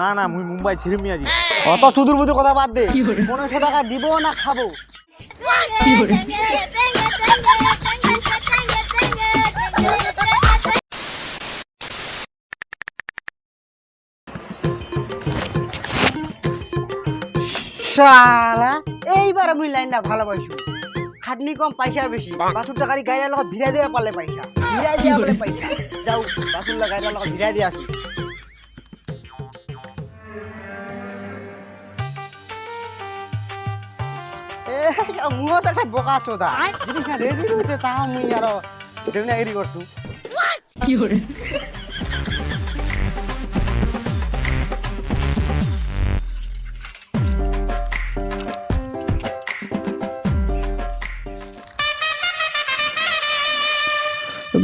না না মুই মুম্বাই ছিড়ি মিয়াজি অত চুদুর বুদুর কথা বাদ দে। পনেরোশো টাকা দিব না খাব? শালা এইবার আমি লাইনটা ভালোবাসু খাটনি কম পয়সা বেশি বাসুর টাকারি গাড়ির লগত ভিড়াই দেওয়া পারলে পয়সা। ভিড়াই দেওয়া পারলে পয়সা। যাও বাসুর গাড়ির লগত ভিড়াই দিয়ে আসি। মুহত একটা বোকা চোদা জিনিস না রেডি হইতে তাও মুই আর দেবনাগিরি করছু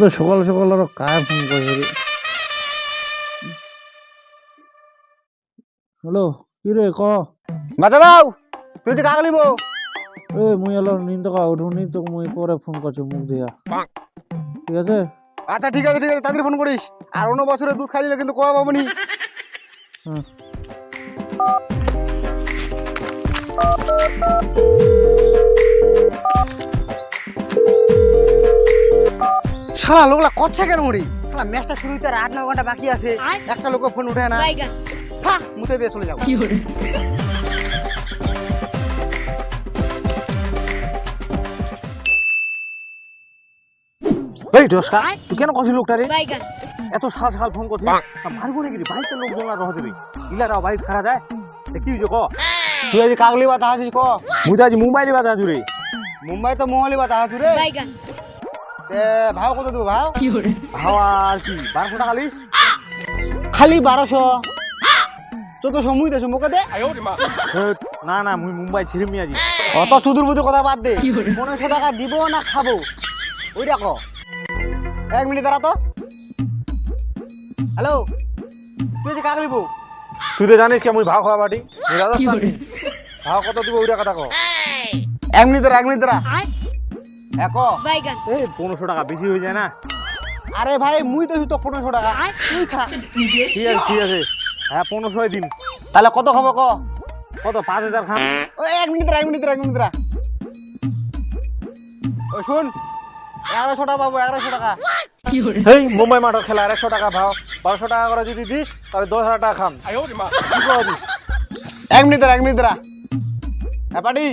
তো সকাল সকাল আরও কায় ফোন করছে রে হ্যালো কি রে ক বাজা বাউ তুই যে কাগলিব এ মুই এলো নিন তো উঠুনি তো মুই পরে ফোন করছি মুখ দিয়া ঠিক আছে? আচ্ছা ঠিক আছে ঠিক আছে তাড়াতাড়ি ফোন করিস। আর অন্য বছরে দুধ খাইলে কিন্তু কোয়া পাবনি হ্যাঁ শালা লোকলা করছে কেন মুড়ি শালা ম্যাচটা শুরু হইতে আর আট নয় ঘণ্টা বাকি আছে। একটা লোক ফোন উঠে না। থা মুতে দিয়ে চলে যাব। এই দশকা তুই কেন করছিস লোকটা রে? এত সাল সাল ফোন করছিস? মারবো নাকি রে? বাড়িতে লোকজন আর রহতে রে ইলারাও বাড়িতে খারা যায়? তা কি হয়েছে ক? তুই আজ কাগলি বাতা আছিস ক? মুই তো আজ মুম্বাইলে বাজা জুড়ে মুম্বাই তো মোহালি বাতা আছু রে? তে ভাও কত দেবো ভাও? হাওয়া আর কি? বারোশো টাকা লিস? খালি বারোশো। চোদ্দশো মুই দেশো মুখে দে। না না মুই মুম্বাই ছিড়ি মিয়াজি অত চুদুর বুদুর কথা বাদ দে। পনেরোশো টাকা দিব না খাব? ওই দেখো এক মিনিট দাঁড়া তো। হ্যালো তুই যে কাকলি বউ তুই তো জানিস কে মুই ভাও খাওয়া বাটি রাজস্থান। ভাও কত দিব ওইটা কথা কো এক মিনিট দাঁড়া এক মিনিট দাঁড়া। এক এই পনেরোশো টাকা বেশি হয়ে যায় না। আরে ভাই মুই তো তো পনেরোশো টাকা। তুই খা। ঠিক আছে ঠিক আছে। হ্যাঁ পনেরোশো দিন। তাহলে কত খাব ক? কত? পাঁচ হাজার খান। ওই এক মিনিট দাঁড়া এক মিনিট দাঁড়া এক মিনিট দাঁড়া। ওই শুন। এগারোশো টাকা পাবো এগারোশো টাকা। এই মুম্বাই মাঠও খেলা আর একশো টাকা ভাও। বারোশো টাকা করে যদি দিস তাহলে দশ হাজার টাকা খাম। এক মিনিট দাঁড়া এক মিনিট দাঁড়া। হ্যাঁ পাটি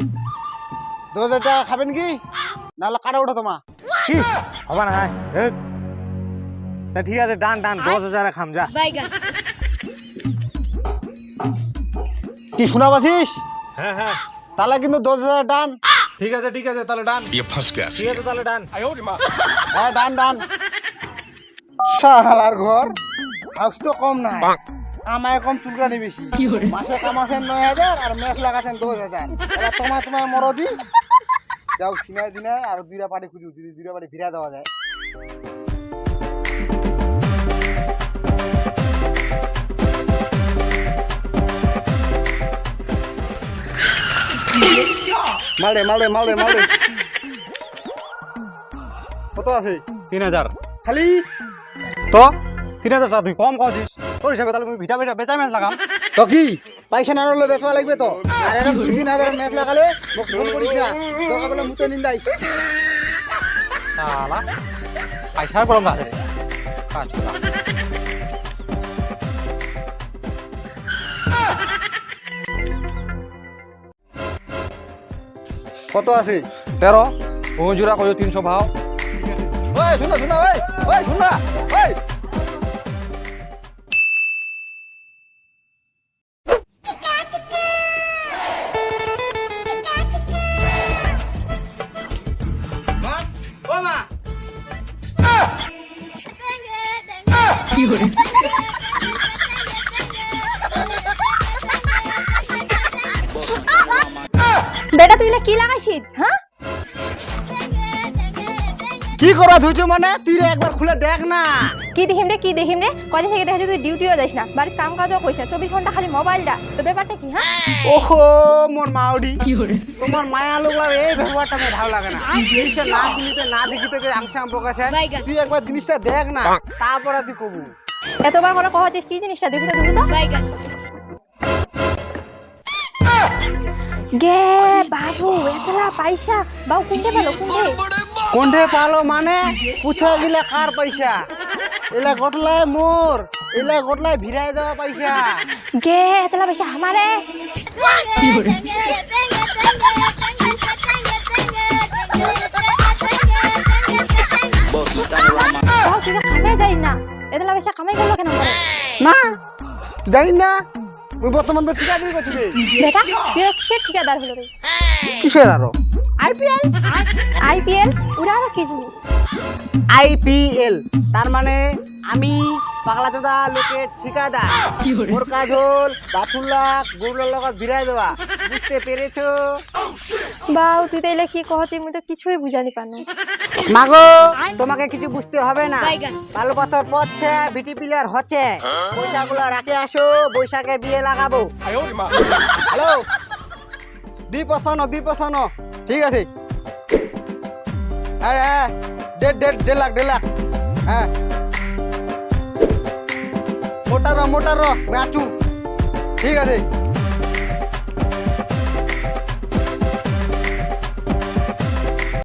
দশ হাজার টাকা খাবেন কি? নাহলে কাটা ওঠো তোমা। কি? হবে না হ্যাঁ তা ঠিক আছে ডান ডান দশ হাজারে খাম যা। কি শোনা পাচ্ছিস হ্যাঁ হ্যাঁ। তাহলে কিন্তু দশ হাজার ডান। ঠিক আছে ঠিক আছে তাহলে ডান। ঠিক আছে তাহলে ডান। হ্যাঁ ডান ডান। শালার ঘর হাউস তো কম নাই। আমায় কম চুলকানি বেশি। মাসে কামাছেন নয় হাজার আর মেস লাগাছেন দশ হাজার। তোমার তোমার মরদি। যাও সিনাই দিনাই আর দুইটা পাটি খুঁজু যদি দুইটা পাটি ফিরা দেওয়া যায়। মালদে মালদে মালদে মালদে কত আছে? তিন হাজার। খালি তো তিন হাজার টাকা তুই কম কছিস তোর হিসাবে তাহলে আমি ভিটা ভিটা বেচা ম্যাচ লাগাম। তো কি? পয়সা না হলে বেচবা লাগবে তো। আর এরকম দুই তিন হাজার ম্যাচ লাগালে মোক ফোন করিস না। তোকে বলে মুতে নিন্দাই। শালা পয়সা গরম আছে কাজু কত আছে? তেরো। জোড়া কয় তিনশো ভাও। ওই শুনা শুনা ওই ওই শুনা বেটা তুই এলা কি লাগাইছিস হ্যাঁ কি করা ধুইছ মানে? তুই রে একবার খুলে দেখ না। কি দেখিম রে কি দেখিম রে? কদিন থেকে দেখা যায় তুই ডিউটিও যাস না। বাড়ির কাম কাজও করিস না। চব্বিশ ঘণ্টা খালি মোবাইলটা তো ব্যাপারটা কি হ্যাঁ? ওহো মোর মাউডি। কি হরে তোমার মায়া লোক লোকলা এই ব্যাপারটা আমার ভালো লাগে না। জিনিসটা না শুনিতে না দেখিতে যে আংশাম প্রকাশ। তুই একবার জিনিসটা দেখ না তারপরে তুই কবু। এতবার করে কহ যে কি জিনিসটা দেখি তো দেখি তো গে বাবু এতলা পয়সা। বাবু কুনতে পারো কুনতে কোনঠে পালো মানে পুছো গিলা কার পয়সা। এলা গটলায় মোর এলা গটলায় ভিড়াই দেওয়া পয়সা। গে এতলা পয়সা আমারে কামে যাই না। এতলা পয়সা কামাই করল কেন না জানি না। বর্তমান তো ঠিকাদারি করছি বেটা তুই কিসের ঠিকাদার হলো রে? কিসের আরও? আইপিএল আইপিএল ওরা আরও কি জিনিস? আইপিএল তার মানে আমি পাগলা চোদা লোকের ঠিকাদার। মোর কাজ হল বাছুর গরুলার লগত ভিড়াই দেওয়া। বুঝতে পেরেছ? বাউ তুই তাইলে কি কহছিস? মুই তো কিছুই বুঝানি পানো মাগো তোমাকে কিছু বুঝতে হবে না। ভালো বছর পড়ছে বিটি প্লেয়ার হচ্ছে। পয়সাগুলো রাখে আসো বৈশাখে বিয়ে লাগাবো। হ্যালো দুই পছন্দ দুই পছন্দ ঠিক আছে। হ্যাঁ হ্যাঁ দেড় দেড় দেড় লাখ দেড় লাখ। হ্যাঁ। মোটার মোটার ম্যাচু। ঠিক আছে।